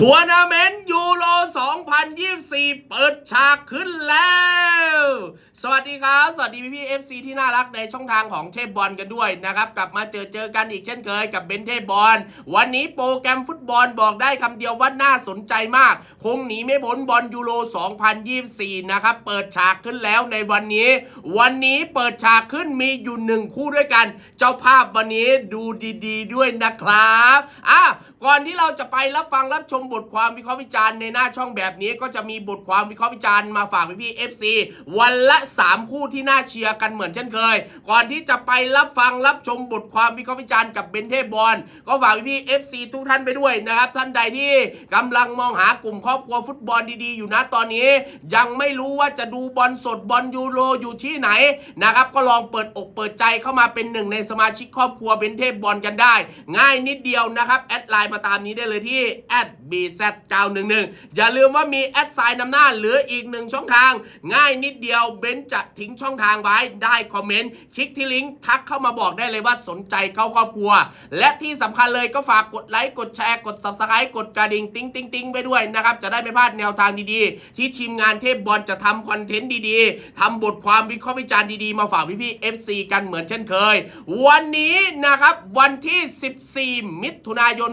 ทัวร์นาเมนต์ยูโร 2024 เปิดฉากขึ้นแล้ว สวัสดีครับ สวัสดีพี่พี่เอฟซีที่น่ารักในช่องทางของเทพบอลกันด้วยนะครับกลับมาเจอเจอกันอีกเช่นเคยกับเบนเทพบอลวันนี้โปรแกรมฟุตบอลบอกได้คำเดียวว่าน่าสนใจมาก คงหนีไม่พ้นบอลยูโร 2024 นะครับเปิดฉากขึ้นแล้วในวันนี้ วันนี้เปิดฉากขึ้นมีอยู่หนึ่งคู่ด้วยกัน เจ้าภาพวันนี้ดูดีๆด้วยนะครับอะก่อนที่เราจะไปรับฟังรับชมบทความวิเคราะห์วิจารณ์ในหน้าช่องแบบนี้ก็จะมีบทความวิเคราะห์วิจารณ์มาฝากพี่พี่ๆ FC วันละ3 คู่ที่น่าเชียร์กันเหมือนเช่นเคย ก่อนที่จะไปรับฟังรับชมบทความวิเคราะห์วิจารณ์กับเบนเทบอลก็ฝากพี่ๆ FC ทุกท่านไปด้วยนะครับท่านใดที่กำลังมองหากลุ่มครอบครัวฟุตบอลดีๆ อยู่นะตอนนี้ ยังไม่รู้ว่าจะดูบอลสดบอลยูโรอยู่ที่ไหนนะครับก็ลองเปิดอกเปิดใจเข้ามาเป็นหนึ่งในสมาชิกครอบครัวเบนเทบอลกันได้ ง่ายนิดเดียวนะครับแอดไลน์มาตามนี้ได้เลยที่ @bz911 อย่าลืมว่ามีแอดไซน์นำหน้าเหลืออีกหนึ่งช่องทาง ง่ายนิดเดียวเบนจะทิ้งช่องทางไว้ได้คอมเมนต์คลิกที่ลิงก์ทักเข้ามาบอกได้เลยว่าสนใจเข้าครอบครัว และที่สำคัญเลยก็ฝากกดไลค์กดแชร์กด subscribe กดกระดิ่งติ๊งติ๊งติ๊งไปด้วยนะครับจะได้ไม่พลาดแนวทางดีๆ ที่ทีมงานเทพบอลจะทำคอนเทนต์ดีๆทำบทความวิเคราะห์วิจารณ์ดีๆ มาฝากพี่ๆ FC กันเหมือนเช่นเคย วันนี้นะครับวันที่ 14 มิถุนายน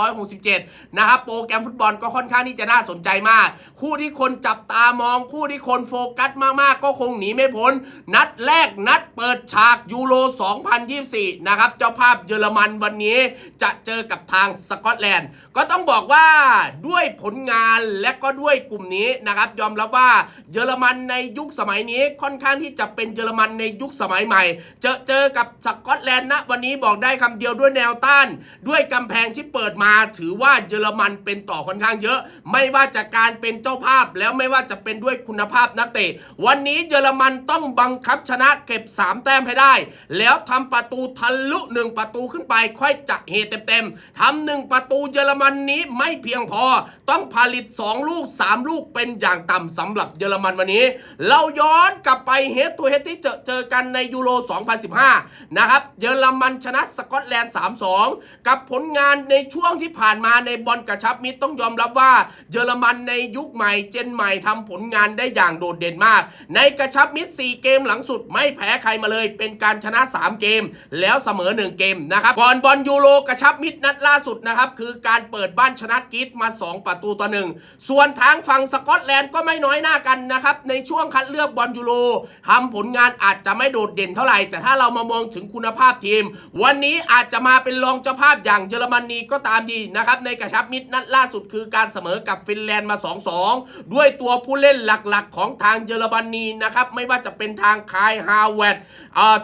2567 นะครับโปรแกรมฟุตบอลก็ค่อนข้างที่จะน่าสนใจมาก คู่ที่คนจับตามองคู่ที่คนโฟกัสมากๆก็คงหนีไม่พ้น นัดแรกนัดเปิดฉากยูโร 2024 นะครับ เจ้าภาพเยอรมันวันนี้จะเจอกับทางสกอตแลนด์ ก็ต้องบอกว่าด้วยผลงานและก็ด้วยกลุ่มนี้นะครับ ยอมรับว่าเยอรมันในยุคสมัยนี้ค่อนข้างที่จะเป็นเยอรมันในยุคสมัยใหม่ เจอเจอกับสกอตแลนด์นะวันนี้บอกได้คำเดียวด้วยแนวต้าน ด้วยกำแพงที่เปิดมาถือว่าเยอรมันเป็นต่อค่อนข้างเยอะ ไม่ว่าจะการเป็นเจ้าภาพแล้วไม่ว่าจะเป็นด้วยคุณภาพนักเตะวันนี้เยอรมันต้องบังคับชนะเก็บ 3 แต้มให้ได้ แล้วทำประตูทะลุหนึ่งประตูขึ้นไป ค่อยจะเฮเต็มๆทำหนึ่งประตูเยอรมันนี้ไม่เพียงพอ ต้องผลิต 2 ลูก 3 ลูกเป็นอย่างต่ำสำหรับเยอรมันวันนี้ เราย้อนกลับไปเฮดตัวเฮดที่เจอเจอกันในยูโร 2015 นะครับเยอรมันชนะสกอตแลนด์ 3-2 กับผลงานในช่วงที่ผ่านมาในบอลกระชับมิตรต้องยอมรับว่าเยอรมันในยุคใหม่เจนใหม่ทำผลงานได้อย่างโดดเด่นมากในกระชับมิตร4เกมหลังสุดไม่แพ้ใครมาเลย เป็นการชนะ 3 เกม แล้วเสมอ 1 เกมนะครับก่อนบอลยูโรกระชับมิตรนัดล่าสุดนะครับคือการเปิดบ้านชนะกรีซมา 2 ประตูต่อหนึ่งส่วนทางฝั่งสกอตแลนด์ก็ไม่น้อยหน้ากันนะครับในช่วงคัดเลือกบอลยูโรทำผลงานอาจจะไม่โดดเด่นเท่าไหร่ แต่ถ้าเรามามองถึงคุณภาพทีม วันนี้อาจจะมาเป็นรองเจ้าภาพอย่างเยอรมนีก็ตามดีนะครับในกระชับมิตรนัดล่าสุดคือการเสมอกับฟินแลนด์มา 2-2 ด้วยตัวผู้เล่นหลักๆ ของทางเยอรมนีนะครับ ไม่ว่าจะเป็นทางคายฮาวเวร์ด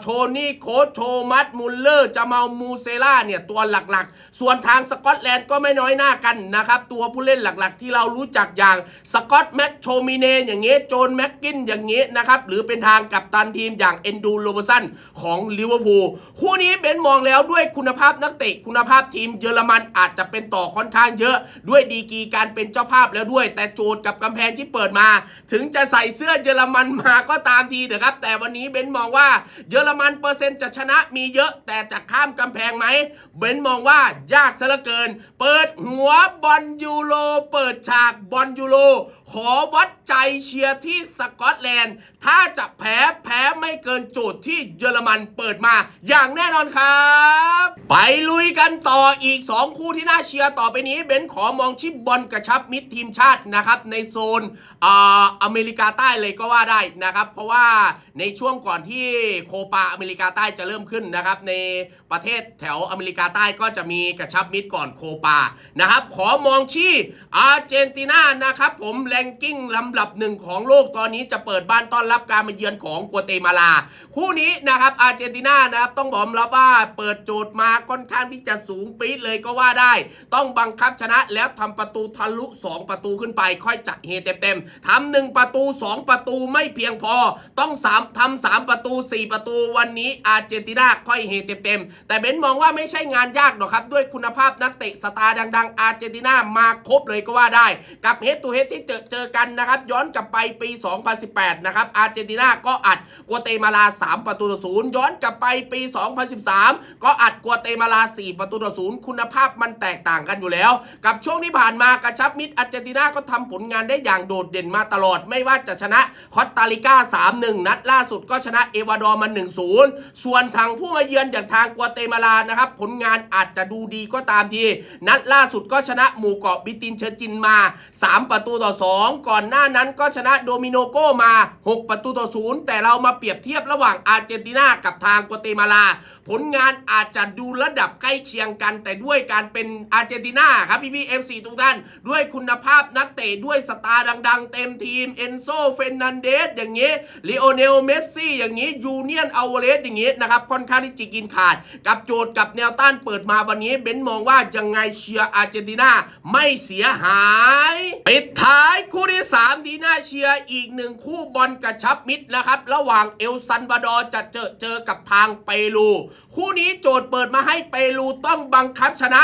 โชนี่โคชโชมัตมุลเลอร์จามาลมูเซล่าเนี่ยตัวหลักๆ ส่วนทางสกอตแลนด์ก็ไม่น้อยหน้ากันนะครับ ตัวผู้เล่นหลักๆ ที่เรารู้จักอย่างสกอตแม็กโชมิเนอย่างเงี้ยโจนแม็กกินอย่างเงี้ยนะครับ หรือเป็นทางกัปตันทีมอย่างเอนดูโรเบสันของลิเวอร์พูลคู่นี้เบนมองแล้วด้วยคุณภาพนักเตะคุณภาพทีมเยอรมันอาจจะเป็นต่อค่อนข้างเยอะด้วยดีกีการเป็นเจ้าภาพแล้วด้วย แต่โจทย์กับกำแพงที่เปิดมา ถึงจะใส่เสื้อเยอรมันมาก็ตามทีเถอะครับ แต่วันนี้เบนมองว่าเยอรมันเปอร์เซ็นต์จะชนะมีเยอะแต่จะข้ามกำแพงไหมเบนมองว่ายากซะเหลือเกิน เปิดหัวบอลยูโรเปิดฉากบอลยูโร อวัดใจเชียร์ที่สกอตแลนด์ ถ้าจะแพ้แพ้ไม่เกินโจทย์ที่เยอรมันเปิดมาอย่างแน่นอนครับ ไปลุยกันต่ออีก 2 คู่ที่น่าเชียร์ต่อไปนี้เบนขอมองชิบบอลกระชับมิตรทีมชาตินะครับ ในโซนอ่าอเมริกาใต้เลยก็ว่าได้นะครับ เพราะว่าในช่วงก่อนที่โคปาอเมริกาใต้จะเริ่มขึ้นนะครับในประเทศแถวอเมริกาใต้ก็จะมีกระชับมิตรก่อนโคปานะครับขอมองที่อาร์เจนตินานะครับผมแรงกิ้งลำดับหนึ่งของโลกตอนนี้จะเปิดบ้านต้อนรับการมาเยือนของกัวเตมาลา คู่นี้นะครับอาร์เจนตินานะครับต้องบอกรับว่าเปิดโจทย์มาค่อนข้างที่จะสูงปี๊ดเลยก็ว่าได้ ต้องบังคับชนะแล้วทำประตูทะลุ 2 ประตูขึ้นไป ค่อยจะเฮเต็มๆทำหนึ่งประตู 2 ประตูไม่เพียงพอ ต้องสามทำสามประตู 4 ประตูวันนี้อาร์เจนตินาค่อยเฮเต็มๆแต่เบนมองว่าไม่ใช่งานยากหรอกครับ ด้วยคุณภาพนักเตะสตาร์ดัง ๆ อาร์เจนตินามาครบเลยก็ว่าได้ กับเฮดตูเฮดที่เจอเจอกันนะครับ ย้อนกลับไปปี 2018 นะครับ อาร์เจนตินาก็อัดกัวเตมาลา 3 ประตูต่อศูนย์ย้อนกลับไปปี 2013 ก็อัดกัวเตมาลา 4 ประตูต่อศูนย์คุณภาพมันแตกต่างกันอยู่แล้ว กับช่วงที่ผ่านมากระชับมิตรอาร์เจนตินาก็ทำผลงานได้อย่างโดดเด่นมาตลอด ไม่ว่าจะชนะคอสตาริกา 3-1 นัดล่าสุดก็ชนะเอวาดอร์มา 1-0 ส่วนทางผู้มาเยือนอย่างทางกัวเตมาลานะครับผลงานอาจจะดูดีก็ตามที นัดล่าสุดก็ชนะหมู่เกาะบิตินเชอร์จินมา 3 ประตูต่อ2 ก่อนหน้านั้นก็ชนะโดมิโนโกมา 6 ประตูต่อ0แต่เรามาเปรียบเทียบระหว่างอาร์เจนตินากับทางกัวเตมาลา ผลงานอาจจะดูระดับใกล้เคียงกัน แต่ด้วยการเป็นอาร์เจนตินาครับพี่พี่เอฟซีทุกท่าน ด้วยคุณภาพนักเตะด้วยสตาร์ดัง ๆ เต็มทีม เอนโซเฟรนันเดสอย่างนี้ลีโอเนลเมสซี่อย่างนี้ยูเนียนอัลเวเรสอย่างนี้นะครับค่อนข้างที่จะกินขาด กับโจทย์กับแนวต้านเปิดมาวันนี้เบนมองว่ายังไงเชียร์อาร์เจนตินาไม่เสียหายปิดท้า এক্ষুনি 3 ที่น่าเชียร์อีกหนึ่งคู่บอลกระชับมิตรนะครับ ระหว่างเอลซันบาดอร์จะเจอเจอกับทางเปรู คู่นี้โจทย์เปิดมาให้เปรูต้องบังคับชนะ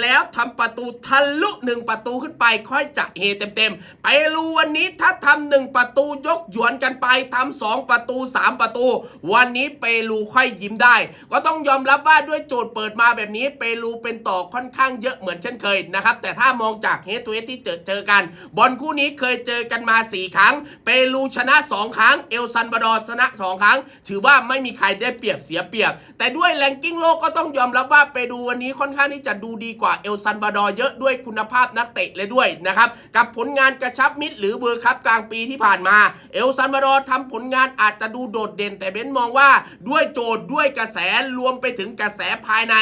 แล้วทำประตูทะลุหนึ่งประตูขึ้นไป ค่อยจะเฮเต็มๆ เปรูวันนี้ถ้าทำหนึ่งประตูยกหยวนกันไปทำสองประตู 3 ประตู วันนี้เปรูค่อยยิ้มได้ ก็ต้องยอมรับว่าด้วยโจทย์เปิดมาแบบนี้เปรูเป็นต่อค่อนข้างเยอะเหมือนเช่นเคยนะครับแต่ถ้ามองจากเฮตัวเฮที่เจอเจอกัน บอลคู่นี้เคยเจอกันมา 4 ครั้ง เปรูชนะ 2 ครั้ง เอลซันบาดอร์ชนะ 2 ครั้ง ถือว่าไม่มีใครได้เปรียบเสียเปรียบ แต่ด้วยแรงกิ้งโลกก็ต้องยอมรับว่าเปรูวันนี้ค่อนข้างที่จะดูดีกว่าเอลซันบาดอร์เยอะด้วยคุณภาพนักเตะเลยด้วยนะครับ กับผลงานกระชับมิตรหรือเวอร์คัพกลางปีที่ผ่านมา เอลซันบาดอร์ทำผลงานอาจจะดูโดดเด่น แต่เบนมองว่าด้วยโจทย์ด้วยกระแสรวมไปถึงกระแสภายใน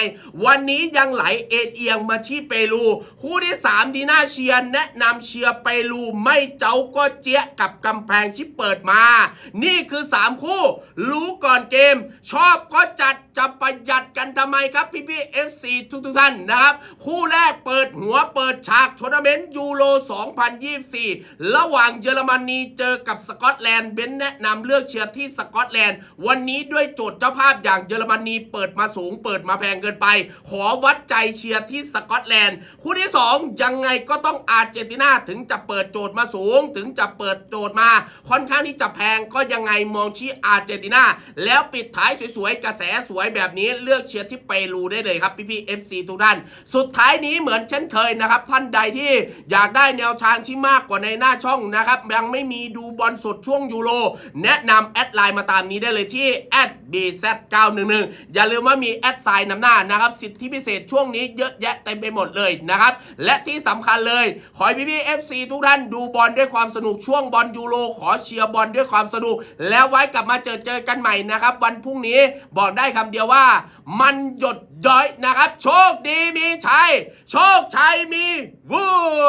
วันนี้ยังไหลเอ็นเอียงมาที่เปรู คู่ที่ 3 ดีน่าเชียร์แนะนำเชียร์เปรูไม่เจ้าก็เจี๊ยกับกำแพงที่เปิดมา นี่คือ 3 คู่ รู้ก่อนเกม ชอบก็จัด จะประหยัดกันทำไมครับพี่พี่เอฟซีทุกทุกท่านนะครับ คู่แรกเปิดหัวเปิดฉากทัวร์นาเมนต์ยูโร 2024 ระหว่างเยอรมนีเจอกับสกอตแลนด์เบนแนะนำเลือกเชียร์ที่สกอตแลนด์ วันนี้ด้วยโจทย์เจ้าภาพอย่างเยอรมนีเปิดมาสูง เปิดมาแพงเกินไป ขอวัดใจเชียร์ที่สกอตแลนด์ คู่ที่ 2 ยังไงก็ต้องอาร์เจนตินาถึงจะเปิดโจทย์มาสูง ถึงจะเปิดโจทย์มา ค่อนข้างที่จะแพงก็ยังไงมองชี้อาร์เจนตินาแล้วปิดท้ายสวยๆกระแสสวยแบบนี้เลือกเชียร์ที่เปรูได้เลยครับพี่พี่เอฟซีทุกท่าน สุดท้ายนี้เหมือนเช่นเคยนะครับ ท่านใดที่อยากได้แนวทางที่มากกว่าในหน้าช่องนะครับยังไม่มีดูบอลสดช่วงยูโรแนะนำแอดไลน์มาตามนี้ได้เลยที่ @bz911 อย่าลืมว่ามีแอดไซน์นำหน้านะครับ สิทธิพิเศษช่วงนี้เยอะแยะเต็มไปหมดเลยนะครับ และที่สำคัญเลย ขอให้พี่พี่เอฟซีทุกท่านดูบอลด้วยความสนุกช่วงบอลยูโรขอเชียร์บอลด้วยความสนุก แล้วไว้กลับมาเจอเจอกันใหม่นะครับ วันพรุ่งนี้บอกได้คำเดียวว่า มันหยดย้อยนะครับ โชคดีมีชัย โชคชัยมีวัว